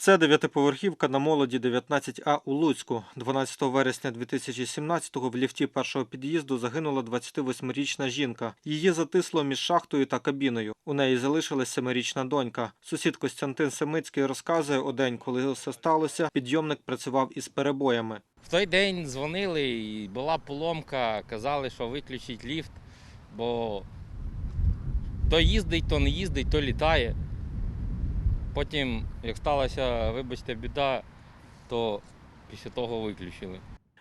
Це дев'ятиповерхівка на молоді 19А у Луцьку. 12 вересня 2017-го в ліфті першого під'їзду загинула 28-річна жінка. Її затисло між шахтою та кабіною. У неї залишилась семирічна донька. Сусід Костянтин Семицький розказує, у день, коли все сталося, підйомник працював із перебоями. В той день дзвонили і була поломка, казали, що виключить ліфт, бо то їздить, то не їздить, то літає. Потім, як сталася, вибачте, біда, то після того виключили.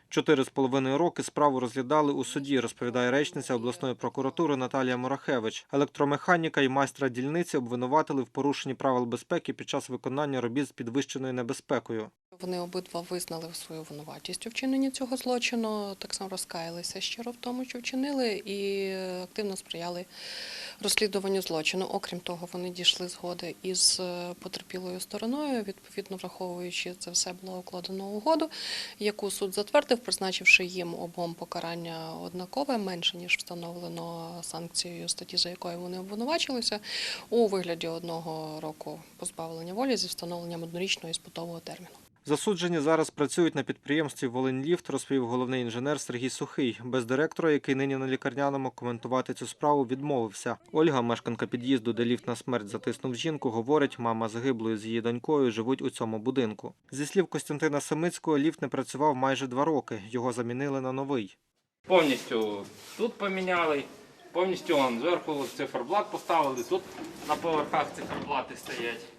Чотири з половиною роки справу розглядали у суді, розповідає речниця обласної прокуратури Наталія Морахевич. Електромеханіка і майстра дільниці обвинуватили в порушенні правил безпеки під час виконання робіт з підвищеною небезпекою. Вони обидва визнали свою винуватість у вчиненні цього злочину, так само розкаялися щиро в тому, що вчинили, і активно сприяли розслідуванню злочину. Окрім того, вони дійшли згоди із е, потерпілою стороною. Відповідно, враховуючи це все було укладено угоду, яку суд затвердив, призначивши їм обом покарання однакове, менше ніж встановлено санкцією статті, за якою вони обвинувачилися, у вигляді одного року позбавлення волі зі встановленням однорічного іспитового терміну. Засуджені зараз працюють на підприємстві «Волиньліфт», розповів головний інженер Сергій Сухий. Без директора, який нині на лікарняному, коментувати цю справу відмовився. Ольга, мешканка під'їзду, де ліфт на смерть затиснув жінку, говорить, мама загиблої з її донькою живуть у цьому будинку. Зі слів Костянтина Семицького, ліфт не працював майже два роки. Його замінили на новий. Повністю тут поміняли, повністю зверху циферблат поставили, тут на поверхах циферблати стоять.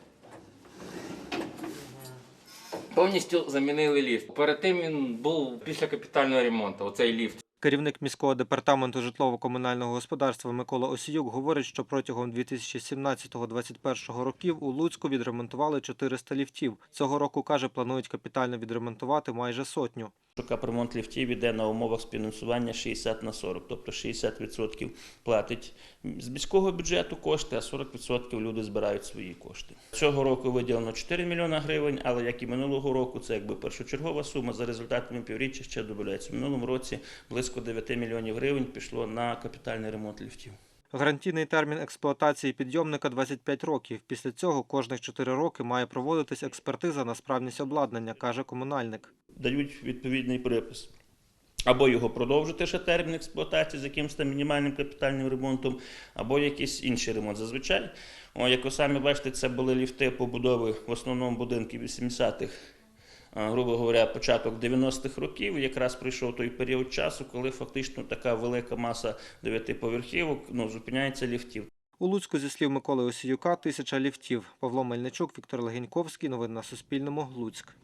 Повністю замінили ліфт. Перед тим він був після капітального ремонту, оцей ліфт. Керівник міського департаменту житлово-комунального господарства Микола Осіюк говорить, що протягом 2017-2021 років у Луцьку відремонтували 400 ліфтів. Цього року, каже, планують капітально відремонтувати майже сотню. Що капремонт ліфтів іде на умовах співфінансування 60 на 40, тобто 60% платить з міського бюджету кошти, а 40% люди збирають свої кошти. Цього року виділено 4 мільйона гривень, але як і минулого року, це якби першочергова сума. За результатами півріччя ще додається. В минулому році близько 9 мільйонів гривень пішло на капітальний ремонт ліфтів. Гарантійний термін експлуатації підйомника 25 років. Після цього кожних 4 роки має проводитись експертиза на справність обладнання, каже комунальник. дають відповідний припис. Або його продовжити ще термін експлуатації з якимось мінімальним капітальним ремонтом, або якийсь інший ремонт. Зазвичай, як ви самі бачите, це були ліфти побудови в основному будинків 80-х, а, грубо говоря, початок 90-х років. Якраз прийшов той період часу, коли фактично така велика маса дев'ятиповерхівок ну, зупиняється ліфтів. У Луцьку, зі слів Миколи Осіюка, тисяча ліфтів. Павло Мельничук, Віктор Легеньковський. Новини на Суспільному. Луцьк.